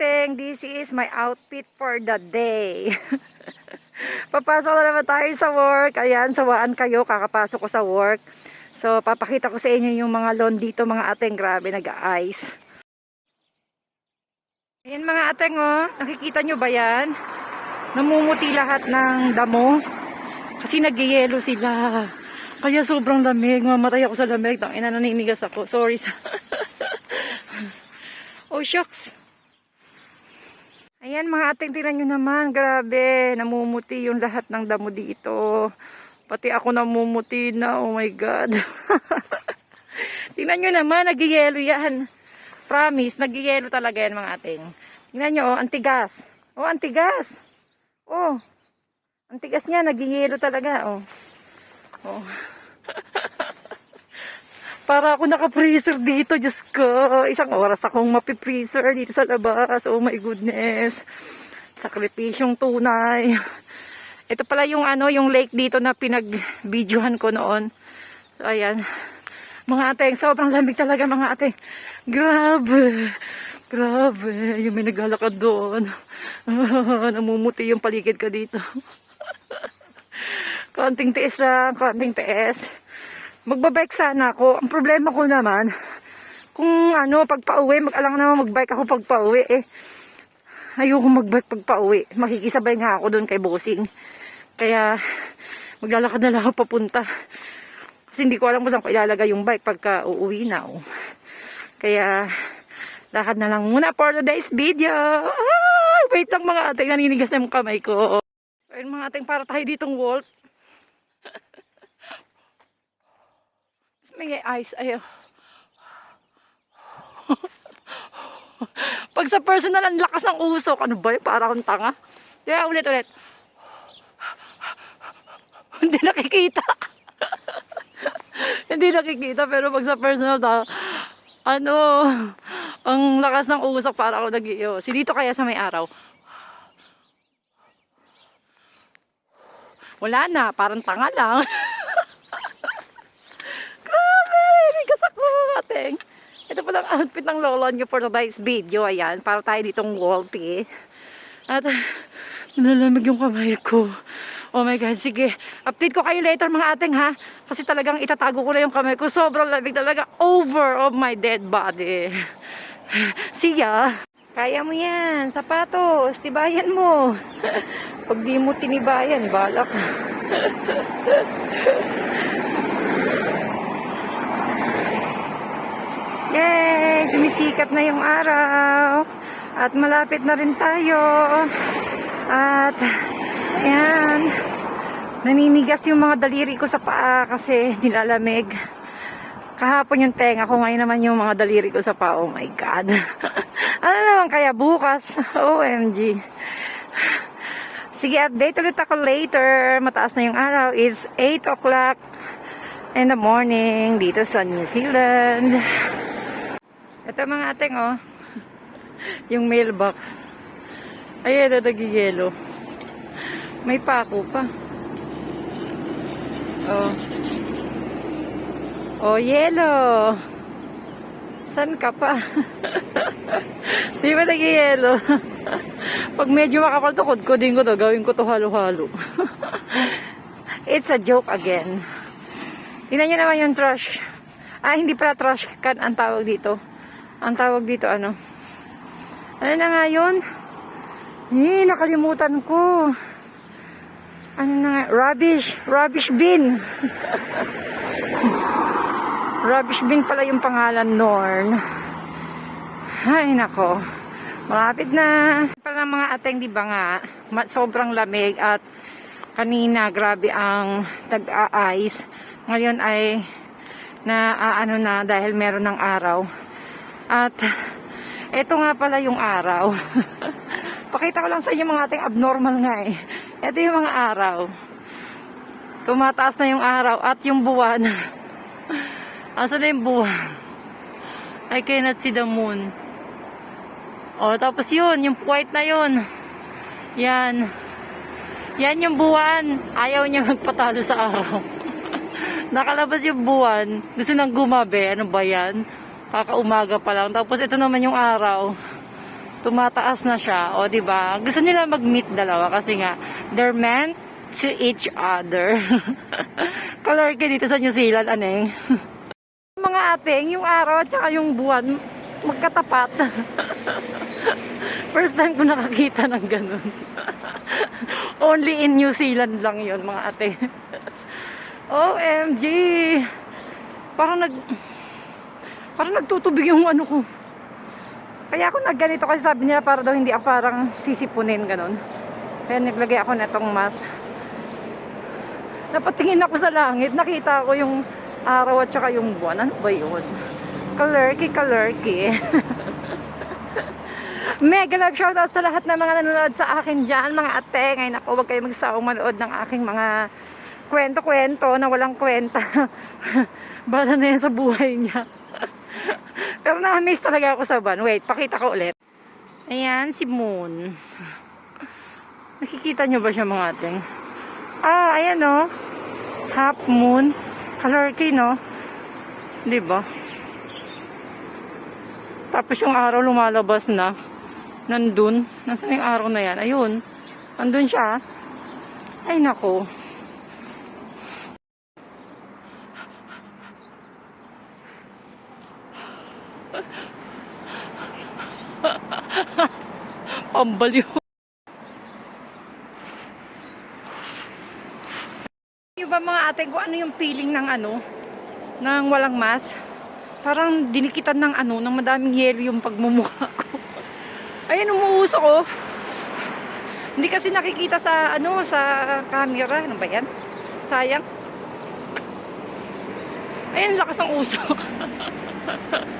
ating, this is my outfit for the day. Papasok na naman tayo sa work. Ayan, sawaan kayo, kakapasok ko sa work. So, papakita ko sa inyo yung mga lawn dito, mga ateng. Grabe, nag-ice. Ayan mga ateng, oh. Nakikita nyo ba yan? Namumuti lahat ng damo. Kasi nagyayelo sila. Kaya sobrang lamig. Mamatay ako sa lamig. Tangina, naninigas ako. Sorry sa... oh, shucks. Ayan mga ating tinan nyo naman. Grabe. Namumuti yung lahat ng damo dito. Pati ako namumuti na. Oh my God. Tingnan nyo naman. Nagyayelo yan. Promise. Nagyayelo talaga yan mga ating. Tingnan nyo. Oh, antigas. Oh, antigas. Oh. Antigas niya. Nagyayelo talaga. Oh. Oh. Para ako naka-freezer dito, Diyos ko. Isang oras akong mapi-freezer dito sa labas. Oh my goodness. Sakripisyong tunay. Ito pala yung ano, yung lake dito na pinag-videohan ko noon. So, ayan. Mga ateng, sobrang lamig talaga mga ateng. Grabe. Grabe. Yung may naglalakad doon. namumuti yung paligid ko dito. konting tiis lang, konting tiis. Magbabike sana ako. Ang problema ko naman, kung ano, pag pauwi, mag-alang naman magbike ako pag pauwi eh. Ayoko magbike pag pauwi. Makikisabay nga ako doon kay bossing. Kaya, maglalakad na lang ako papunta. Kasi hindi ko alam kung saan ko ilalagay yung bike pagka uuwi na. Oh. Kaya, lakad na lang muna for today's video. Ah, wait lang mga ating, naninigas na yung kamay ko. So, yun mga ating para tayo ditong wolf. May ice, ayaw. Pag sa personal, ang lakas ng usok. Ano ba yun? Para akong tanga. Kaya ulit, ulit. Hindi nakikita. Hindi nakikita, pero pag sa personal, ta, ano, ang lakas ng usok para ako nag-iyo. Si dito kaya sa may araw. Wala na, parang tanga lang. Grabe, nigas ako, ating. Ito palang outfit ng lolo niyo for today's video. Ayan, para tayo ditong wolfie. At, nalalamig yung kamay ko. Oh my God, sige. Update ko kayo later mga ating ha. Kasi talagang itatago ko na yung kamay ko. Sobrang lamig talaga. Over of my dead body. See ya. Kaya mo yan. Sapatos. Tibayan mo. Pag di mo tinibayan, balak. Yay! Sumisikat na yung araw. At malapit na rin tayo. At, ayan. Naninigas yung mga daliri ko sa paa kasi nilalamig. Kahapon yung tenga ko, ngayon naman yung mga daliri ko sa paa. Oh my God. ano naman kaya bukas? OMG. Sige, update ulit ako later. Mataas na yung araw. It's 8 o'clock in the morning dito sa New Zealand. Ito mga ating, oh. Yung mailbox. Ayan, ito nagigelo. May pako pa. Oh. Oh, yellow. San ka pa? Di ba nag-yellow? Pag medyo makapal to, kudkudin ko to. Gawin ko to halo-halo. It's a joke again. Tingnan nyo naman yung trash. Ah, hindi pala trash can ang tawag dito. Ang tawag dito, ano? Ano na nga yun? Eh, nakalimutan ko. Ano na nga? Rubbish. Rubbish bin. Rubbish bin pala yung pangalan, Norn. Ay, nako. Malapit na. Pala mga ateng, di ba nga, sobrang lamig at kanina, grabe ang tag-a-ice. Ngayon ay na ano na dahil meron ng araw. At ito nga pala yung araw. Pakita ko lang sa inyo mga ating abnormal nga eh. Ito yung mga araw. Tumataas na yung araw at yung buwan. Asa na yung buwan? I cannot see the moon. O, tapos yun, yung white na yun. Yan. Yan yung buwan. Ayaw niya magpatalo sa araw. Nakalabas yung buwan. Gusto nang gumabi. Ano ba yan? Kakaumaga pa lang. Tapos ito naman yung araw. tumataas na siya. O, di ba? Gusto nila mag-meet dalawa kasi nga, they're meant to each other. Color ka dito sa New Zealand, aneng. Mga ating, yung araw at saka yung buwan, magkatapat. First time ko nakakita ng ganun. Only in New Zealand lang yon mga ate. OMG! Parang nag... Parang nagtutubig yung ano ko. Kaya ako nagganito kasi sabi nila para daw hindi ako parang sisipunin ganun. Kaya naglagay ako netong mask. Napatingin ako sa langit, nakita ko yung araw at saka yung buwan. Ano ba yun? Kalerky, kalerky. Mega love shoutout sa lahat ng mga nanonood sa akin dyan, mga ate. Ngayon ako, huwag kayo magsawang manood ng aking mga kwento-kwento na walang kwenta. Bala na yan sa buhay niya. Pero na-amaze talaga ako sa van. Wait, pakita ko ulit. Ayan, si Moon. Nakikita niyo ba siya mga ating? Ah, ayan o. Half moon. Color key, no? Di ba? Tapos yung araw lumalabas na. Nandun. Nasaan yung araw na yan? Ayun. Nandun siya. Ay, nako. Pambaliw. Yung ba mga ate ko, ano yung feeling ng ano, ng walang mask? Parang dinikitan ng ano, ng madaming yelo yung pagmumukha ko. Ayun, umuusok ko. Hindi kasi nakikita sa ano, sa camera. Ano ba yan? Sayang. Ayun, lakas ng usok.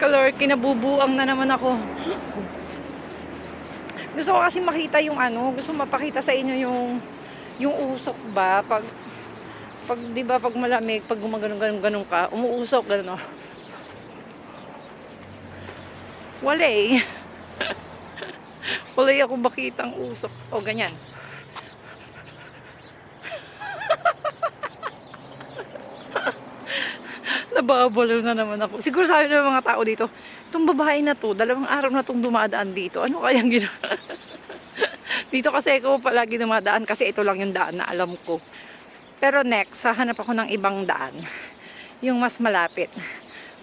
Kalor, kinabubuang na naman ako. Gusto ko kasi makita yung ano, gusto mapakita sa inyo yung yung usok ba pag pag 'di ba pag malamig, pag gumaganon ganon ganon ka, umuusok gano'n. oh. Wala eh. Wala ako makitang usok. O ganyan. Nababalo na naman ako. Siguro sabi ng mga tao dito, itong babae na to, dalawang araw na tong dumadaan dito. Ano kayang gina... dito kasi ako palagi dumadaan kasi ito lang yung daan na alam ko. Pero next, hahanap ako ng ibang daan. Yung mas malapit.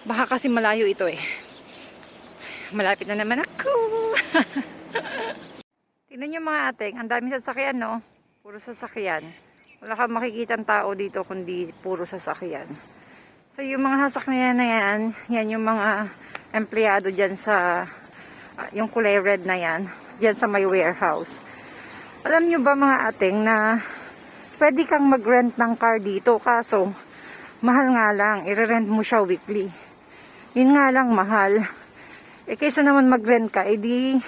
Baka kasi malayo ito eh. Malapit na naman ako. Tingnan nyo mga ating, ang dami sasakyan no? Puro sasakyan. Wala kang makikita tao dito kundi puro sasakyan. So yung mga sasakyan na yan, yan yung mga empleyado dyan sa, ah, yung kulay red na yan, dyan sa may warehouse. Alam nyo ba mga ating na pwede kang mag-rent ng car dito kaso mahal nga lang, i-rent mo siya weekly. Yun nga lang mahal. Eh kaysa naman mag-rent ka, edi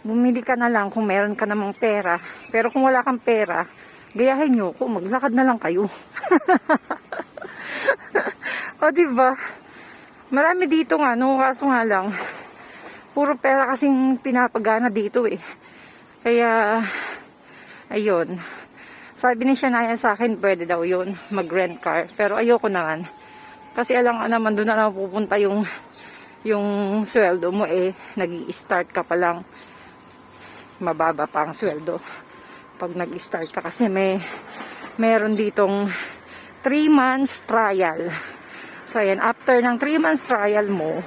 bumili ka na lang kung meron ka namang pera. Pero kung wala kang pera, gayahin nyo ko, maglakad na lang kayo. o diba? Marami dito nga, no, kaso nga lang, puro pera kasing pinapagana dito eh. Kaya, ayun. Sabi ni Shania sa akin, pwede daw yun, mag-rent car. Pero ayoko naman. Kasi alam ka naman, doon na lang pupunta yung, yung sweldo mo eh, nag start ka pa lang. Mababa pa ang sweldo. Pag nag-start ka kasi may, meron ditong 3 months trial. So, ayan, after ng 3 months trial mo,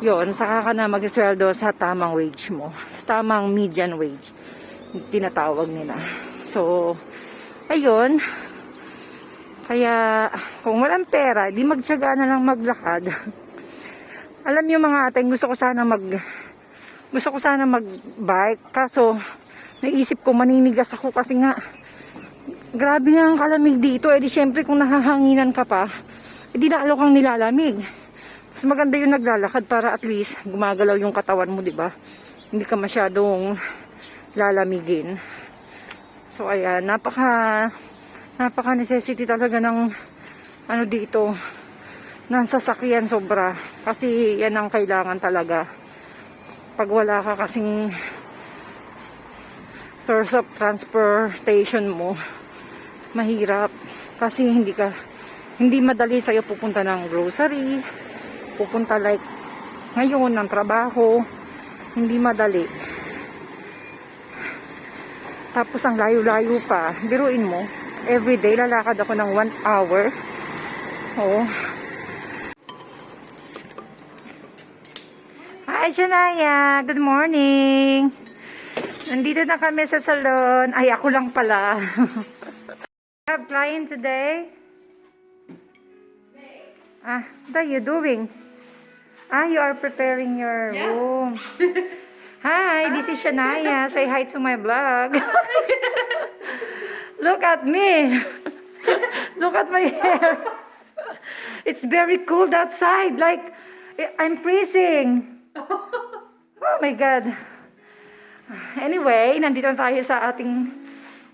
yon saka ka na mag-sweldo sa tamang wage mo. Sa tamang median wage. Tinatawag nila. So, ayun. Kaya, kung walang pera, di magtsaga na lang maglakad. Alam niyo mga ating gusto ko sana mag gusto ko sana mag-bike kaso naisip ko maninigas ako kasi nga grabe nga ang kalamig dito. Eh di syempre kung nahahanginan ka pa eh di lalo kang nilalamig. Mas maganda yung naglalakad para at least gumagalaw yung katawan mo di ba? Hindi ka masyadong lalamigin. So ayan napaka napaka necessity talaga ng ano dito ng sasakyan sobra. Kasi yan ang kailangan talaga. Pag wala ka kasing source of transportation mo mahirap kasi hindi ka hindi madali sa'yo pupunta ng grocery pupunta like ngayon ng trabaho Hindi madali. Tapos ang layo-layo pa. Biruin mo, everyday lalakad ako ng one hour. Oo. Hi, Shania. Good morning. Nandito na kami sa salon. Ay, ako lang pala. have client today? Ah, what are you doing? Ah, you are preparing your room. Hi, this is Shania. Say hi to my vlog. Look at me. Look at my hair. It's very cold outside. Like, I'm freezing. Oh my God. Anyway, nandito na tayo sa ating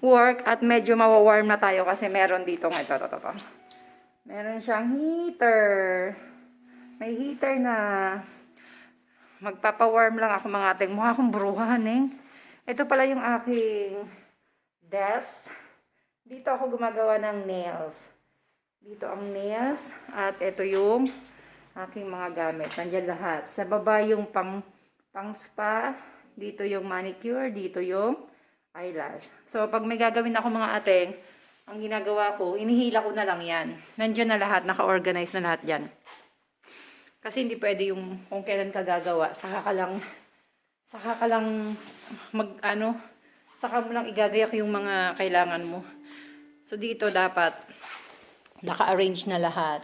work at medyo mawawarm na tayo kasi meron dito nga ito, ito, ito, ito. Meron siyang heater. May heater na. Magpapawarm lang ako mga ating mukha akong bruhan eh. Ito pala yung aking desk. Dito ako gumagawa ng nails. Dito ang nails. At ito yung aking mga gamit. Nandiyan lahat. Sa baba yung pang, pang spa. Dito yung manicure. Dito yung eyelash. So, pag may gagawin ako mga ateng, ang ginagawa ko, inihila ko na lang yan. Nandiyan na lahat. Naka-organize na lahat yan. Kasi hindi pwede yung kung kailan ka gagawa, saka ka lang, saka ka lang mag, ano, saka mo lang igagayak yung mga kailangan mo. So, dito dapat naka-arrange na lahat.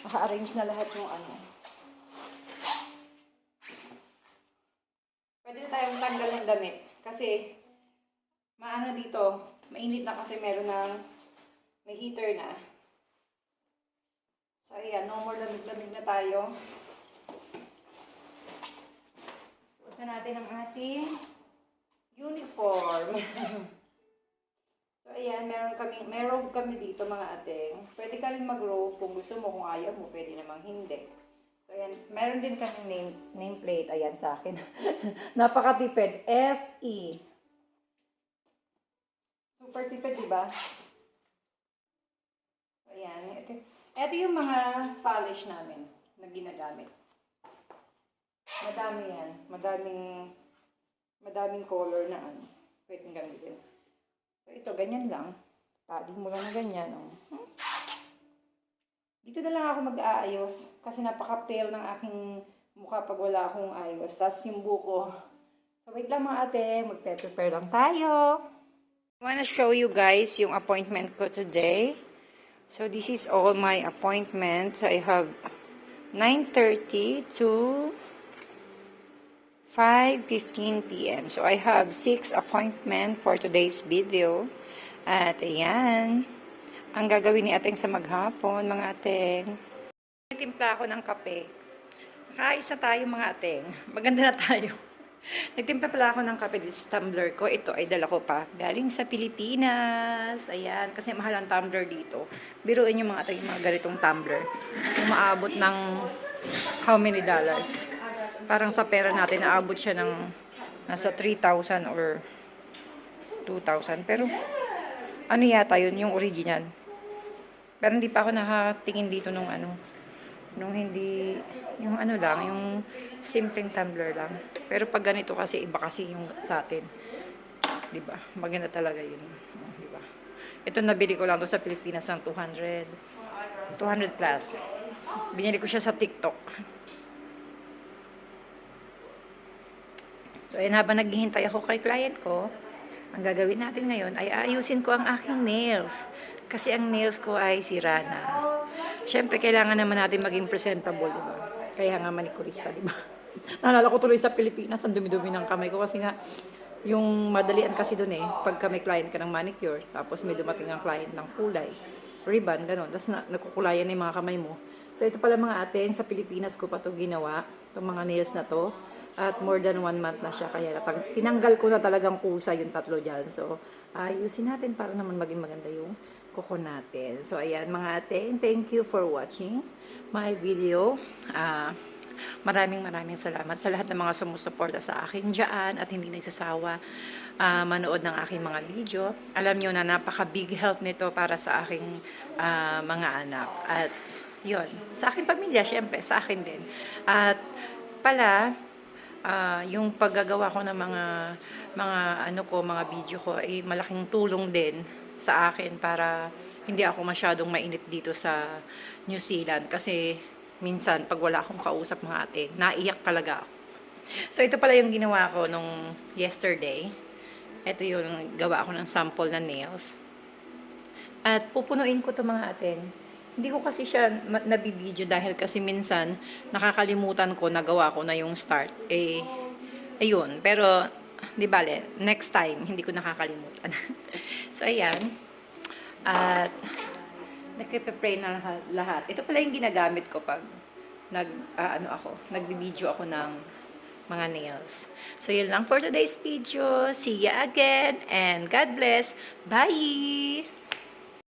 Naka-arrange na lahat yung ano. Pwede tayong tanggal ng damit. Kasi, maano dito, mainit na kasi meron ng, may heater na. So, ayan, no more lamig-lamig na tayo. Suot na natin ang ating uniform. so, ayan, meron kami, meron kami dito mga ateng. Pwede ka rin mag-robe kung gusto mo, kung ayaw mo, pwede namang hindi. So, ayan, meron din kami name, nameplate, ayan sa akin. Napakatipid, FE. Super tipid, di ba? Ayan, ito, ito yung mga polish namin na ginagamit. Madami yan. Madaming, madaming color na ano. Pwedeng gamitin. So, ito, ganyan lang. Tali mo lang ganyan. Oh. Hmm? Dito na lang ako mag-aayos. Kasi napaka-pale ng aking mukha pag wala akong ayos. Tapos yung buko. So, wait lang mga ate. Magpe-prepare lang tayo. I wanna show you guys yung appointment ko today. So this is all my appointments. I have 9.30 to 5.15 p.m. So I have 6 appointment for today's video. At ayan, ang gagawin ni Ateng sa maghapon, mga Ateng. Nagtimpla ako ng kape. Nakaayos na tayo mga Ateng. Maganda na tayo. Nagtimpla pala ako ng kape sa tumbler ko. Ito ay dala ko pa. Galing sa Pilipinas. Ayan, kasi mahal ang tumbler dito. Biruin yung mga, yung mga ganitong tumbler. Umaabot ng how many dollars. Parang sa pera natin, naabot siya ng nasa 3,000 or 2,000. Pero, ano yata yun, yung original. Pero hindi pa ako nakatingin dito nung ano, nung hindi, yung ano lang, yung simpleng tumbler lang. Pero pag ganito kasi, iba kasi yung sa atin. Di ba? Maganda talaga yun. Di ba? Ito nabili ko lang to sa Pilipinas ng 200, 200 plus. Binili ko siya sa TikTok. So, ayun, habang naghihintay ako kay client ko, ang gagawin natin ngayon ay ayusin ko ang aking nails. Kasi ang nails ko ay sira na. Siyempre, kailangan naman natin maging presentable, di ba? Kaya nga manikurista, di ba? Naalala ko tuloy sa Pilipinas, ang dumi-dumi ng kamay ko kasi nga, yung madalian kasi doon eh, pagka may client ka ng manicure, tapos may dumating ang client ng kulay, ribbon, gano'n, tapos na, nagkukulayan na yung mga kamay mo. So, ito pala mga ating, sa Pilipinas ko pa to ginawa, itong mga nails na to, at more than one month na siya, kaya pag tinanggal ko na talagang kusa yung tatlo dyan. So, ayusin natin para naman maging maganda yung kuko natin. So, ayan mga ating, thank you for watching my video. Ah, Maraming maraming salamat sa lahat ng mga sumusuporta sa akin dyan at hindi nagsasawa ah, manood ng aking mga video. Alam nyo na napaka-big help nito para sa aking ah, mga anak. At yon sa aking pamilya, syempre, sa akin din. At pala, ah, yung paggagawa ko ng mga mga ano ko, mga video ko ay malaking tulong din sa akin para hindi ako masyadong mainip dito sa New Zealand kasi minsan pag wala akong kausap mga ate, naiyak talaga ako. So ito pala yung ginawa ko nung yesterday. Ito yung gawa ko ng sample na nails. At pupunuin ko to mga atin. Hindi ko kasi siya nabibideo dahil kasi minsan nakakalimutan ko nagawa ko na yung start. Eh, ayun. Pero, di bale, next time, hindi ko nakakalimutan. so, ayan. At, nagpe-pray na lahat-. Ito pala yung ginagamit ko pag nag, ah, ano ako, nagbibideo ako ng mga nails. So, yun lang for today's video. See ya again and God bless. Bye!